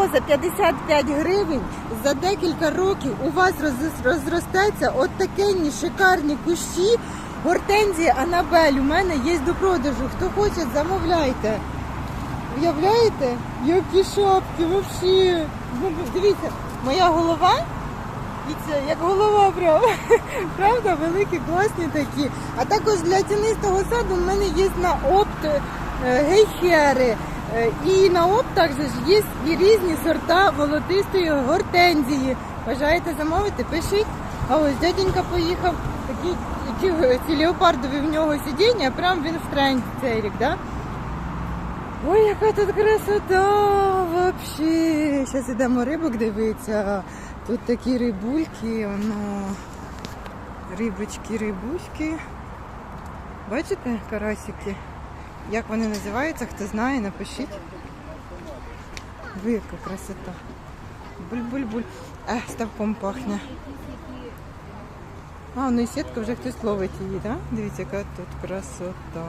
За 55 гривень за декілька років у вас розростеться от такенні шикарні кущі. Гортензія Анабель у мене є до продажу. Хто хоче, замовляйте. Уявляєте? Які шапки взагалі. Дивіться, моя голова. Дивіться, як голова прям. Правда, великі, класні такі. А також для тінистого саду в мене є на опт е, гейхери. Е, І на опт також є і різні сорта волотистої гортензії. Бажаєте замовити? Пишіть. А ось дяденька поїхав. Такі ці, леопардові в нього сидіння, прям він в тренді цей рік, да? Ой, яка тут красота вообще. Зараз йдемо рибок дивитися. Тут такі рибульки, воно. Рибочки, рибуськи. Бачите, карасики? Як вони називаються, хто знає, напишіть. Ви, яка красота. Буль-буль-буль. Ех, ставком пахне. А, ну і сітка вже хтось ловить її, так? Да? Дивіться, яка тут красота.